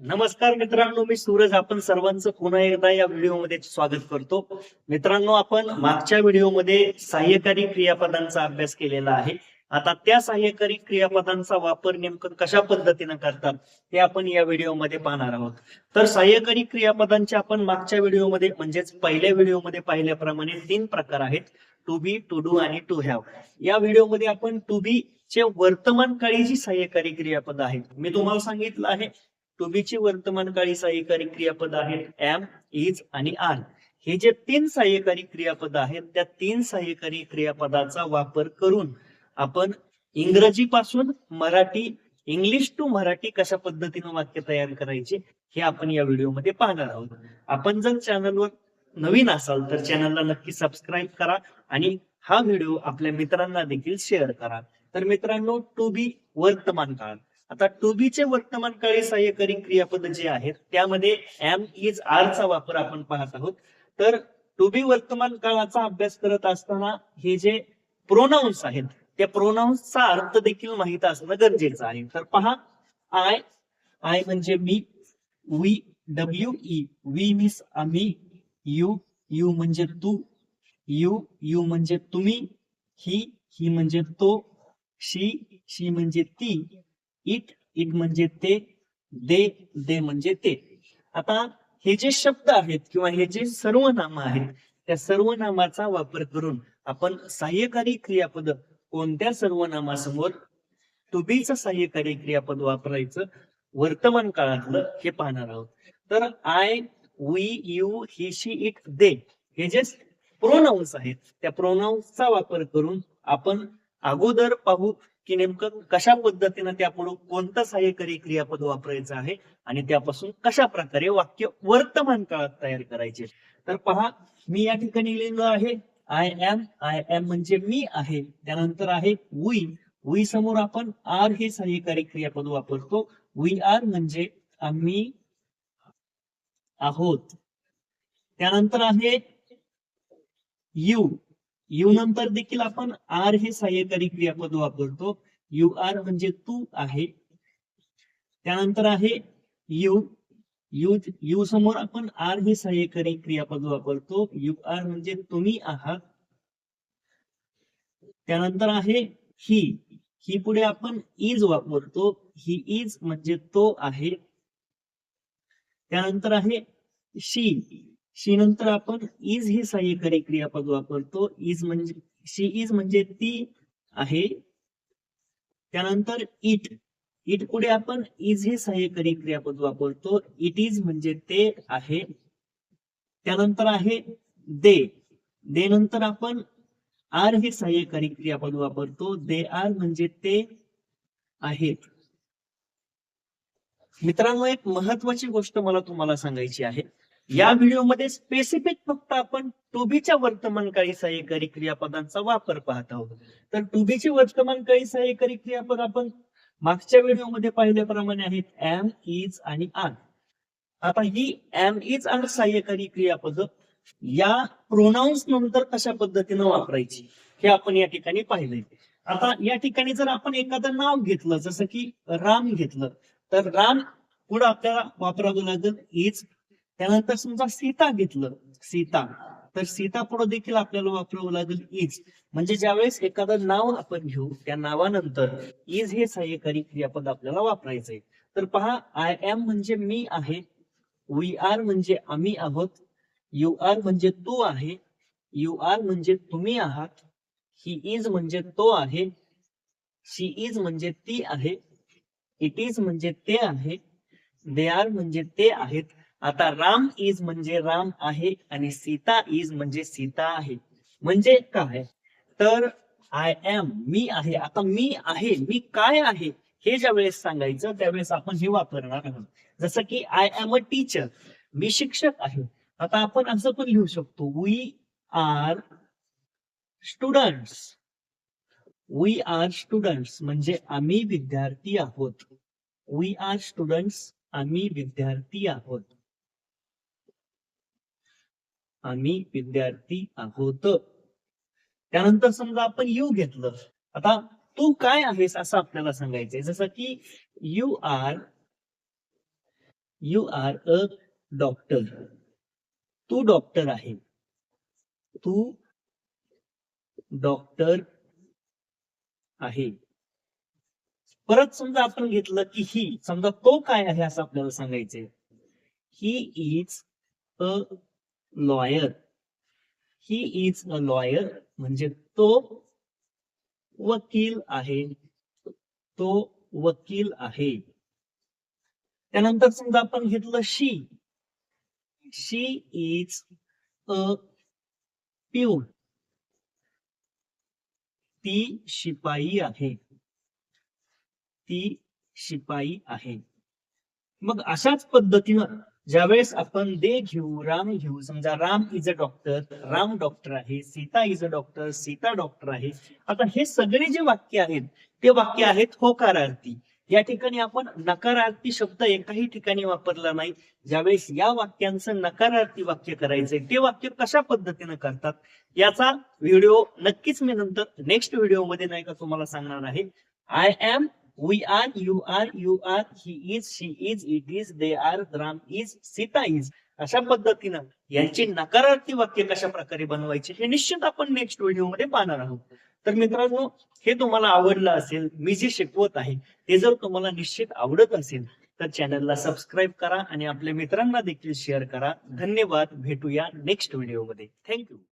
नमस्कार मित्रांनो मी सूरज. आपण सर्वांचं पुन्हा एकदा या व्हिडिओमध्ये स्वागत करतो. मित्रांनो आपण मागच्या व्हिडिओमध्ये सहाय्यकारी क्रियापदांचा अभ्यास केलेला आहे. आता त्या सहाय्यकारी क्रियापदांचा वापर नेमकं कशा पद्धतीनं करतात ते आपण या व्हिडिओमध्ये पाहणार आहोत. तर सहाय्यकारी क्रियापदांचे आपण मागच्या व्हिडिओमध्ये म्हणजेच पहिल्या व्हिडिओमध्ये पाहिल्याप्रमाणे तीन प्रकार आहेत. टू बी टू डू आणि टू हॅव या व्हिडिओमध्ये आपण टू बी चे वर्तमान काळी जी सहाय्यकारी क्रियापद आहेत मी तुम्हाला सांगितलं आहे टू बी ची वर्तमान काळी सहाय्यकारी क्रियापद आहेत एम इज आणि आर हे जे तीन सहाय्यकारी क्रियापद आहेत त्या तीन सहाय्यकारी क्रियापदाचा वापर करून आपण इंग्रजी पासून मराठी इंग्लिश टू मराठी कशा पद्धतीनं वाक्य तयार करायचे हे आपण या व्हिडिओमध्ये पाहणार आहोत. आपण जर चॅनलवर नवीन असाल तर चॅनलला नक्की सबस्क्राईब करा आणि हा व्हिडिओ आपल्या मित्रांना देखील शेअर करा. तर मित्रांनो टू बी वर्तमान काळ. आता टू बी चे वर्तमान काळी सहाय्यकारी क्रियापद जे आहेत त्यामध्ये एम इज आर चा वापर आपण पाहत आहोत. तर टू बी वर्तमान काळाचा अभ्यास करत असताना हे जे प्रोनाऊन्स आहेत त्या प्रोनाऊन्सचा अर्थ देखील माहीत असणं गरजेचं आहे. तर पहा आय आय म्हणजे मी we W E we means आम्ही यू यू म्हणजे तू यू यू म्हणजे तुम्ही ही ही म्हणजे तो शी शी म्हणजे ती. इट इट म्हणजे ते दे दे म्हणजे ते. आता हे जे शब्द आहेत किंवा हे जे सर्वनाम आहेत त्या सर्वनामाचा वापर करून आपण सहाय्यकारी क्रियापद कोणत्या सर्वनामासमोर बीच सहाय्यकारी क्रियापद वापरायचं वर्तमान काळातलं हे पाहणार आहोत. तर I we you he she it they हे जे प्रोनाउन्स आहेत त्या प्रोनाउन्सचा वापर करून आपण अगोदर पाहू की नेमकं कशा पद्धतीनं त्यापुढे कोणतं सहाय्यकारी क्रियापद वापरायचं आहे आणि त्यापासून कशा प्रकारे वाक्य वर्तमान काळात तयार करायचे? तर पहा मी या ठिकाणी लिहिलं आहे आय एम आय एम म्हणजे मी आहे त्यानंतर आहे वी वी समोर आपण आर हे सहाय्यकारी क्रियापद वापरतो. वी आर म्हणजे आम्ही आहोत. त्यानंतर आहे यू यू नंतर देखील आपण आर हे सहाय्यकारी क्रियापद वापरतो. यू आर म्हणजे तू आहे. त्यानंतर आहे यू. यू यू समोर आपण आर हे सहाय्यकारी क्रियापद वापरतो. यू आर म्हणजे तुम्ही आहात. त्यानंतर आहे ही. ही पुढे आपण इज वापरतो. ही इज म्हणजे तो आहे. त्यानंतर आहे शी शी नंतर आपण इज ही सहाय्यकारी क्रियापद वापरतो. इज म्हणजे शी इज म्हणजे ती आहे. त्यानंतर इट. इट पुढे आपण इज हे सहाय्यकारी क्रियापद वापरतो. इट इज म्हणजे ते आहे. त्यानंतर आहे दे. दे नंतर आपण आर हे सहाय्यकारी क्रियापद वापरतो. दे आर म्हणजे ते आहेत. मित्रांनो एक महत्वाची गोष्ट मला तुम्हाला सांगायची आहे. या व्हिडिओमध्ये स्पेसिफिक फक्त आपण टुबीच्या वर्तमान काळी सहाय्यकारी क्रियापदांचा वापर पाहत आहोत. तर टुबीची वर्तमान काळी सहाय्यकारी क्रियापद आपण मागच्या व्हिडिओमध्ये पाहिल्याप्रमाणे आहेत एम इज आणि आर आता ही एम इज आर सहाय्यकारी क्रियापद या प्रोनाऊन्स नंतर कशा पद्धतीनं वापरायची हे आपण या ठिकाणी पाहिलंय. आता या ठिकाणी जर आपण एखादं नाव घेतलं जसं की राम घेतलं तर राम पुढे आपल्याला वापरावं लागेल इज त्यानंतर समजा सीता घेतलं सीता. तर सीता पुढे देखील आपल्याला वापरावं लागेल इज म्हणजे ज्यावेळेस एखादं नाव आपण घेऊ त्या नावानंतर इज हे सहाय्यकारी क्रियापद आपल्याला वापरायचंय. तर पहा आय एम म्हणजे मी आहे वी आर म्हणजे आम्ही आहोत यू आर म्हणजे तू आहे यू आर म्हणजे तुम्ही आहात ही इज म्हणजे तो आहे शी इज म्हणजे ती आहे इट इज म्हणजे ते आहे दे आर म्हणजे ते आहेत आता राम इज म्हणजे राम आहे आणि सीता इज म्हणजे सीता आहे. म्हणजे काय? तर आय एम मी आहे. आता मी आहे मी काय आहे? हे ज्या वेळेस सांगायचं त्यावेळेस आपण हे वापरणार आहोत. जसं की आय एम अ टीचर मी शिक्षक आहे. आता आपण असं पण लिहू शकतो. We are students we are students म्हणजे आम्ही विद्यार्थी आहोत. वी आर स्टुडंट्स आम्ही विद्यार्थी आहोत. आम्ही विद्यार्थी आहोत. त्यानंतर समजा आपण यू घेतलं. आता तू काय आहेस असं आपल्याला सांगायचंय. जसं की you are you are a doctor. Tu doctor आहे. तू डॉक्टर आहे. परत समजा आपण घेतलं की ही समजा तो काय आहे असं आपल्याला सांगायचंय. He is a lawyer he is a lawyer म्हणजे तो वकील आहे. तो वकील आहे. त्यानंतर समजा आपण घेतलं शी शी इज अ प्यून ती शिपाई आहे. ती शिपाई आहे. मग अशाच पद्धतीनं ज्यावेळेस आपण दे घेऊ राम घेऊ समजा Ram is a doctor Ram doctor आहे Sita is a doctor Sita doctor आहे आता हे सगळे जे वाक्य आहेत ते वाक्य आहेत होकारार्थी. या ठिकाणी आपण नकारार्थी शब्द एकाही ठिकाणी वापरला नाही. ज्यावेळेस या वाक्यांचं नकारार्थी वाक्य करायचंय ते वाक्य कशा पद्धतीनं करतात याचा व्हिडिओ नक्कीच मी नंतर नेक्स्ट व्हिडिओमध्ये नाही का तुम्हाला सांगणार आहे. I am we are you are you are he is she is it is they are Ram is Sita is अशा पद्धतीनं यांची नकारार्थी वाक्य कशा प्रकारे बनवायचे हे निश्चित आपण नेक्स्ट व्हिडिओमध्ये पाहणार आहोत. तर मित्रांनो हे तुम्हाला आवडलं असेल मी जे शिकवत आहे ते जर तुम्हाला निश्चित आवडत असेल तर चॅनलला सबस्क्राईब करा आणि आपल्या मित्रांना देखील शेअर करा. धन्यवाद. भेटूया नेक्स्ट व्हिडिओमध्ये थँक्यू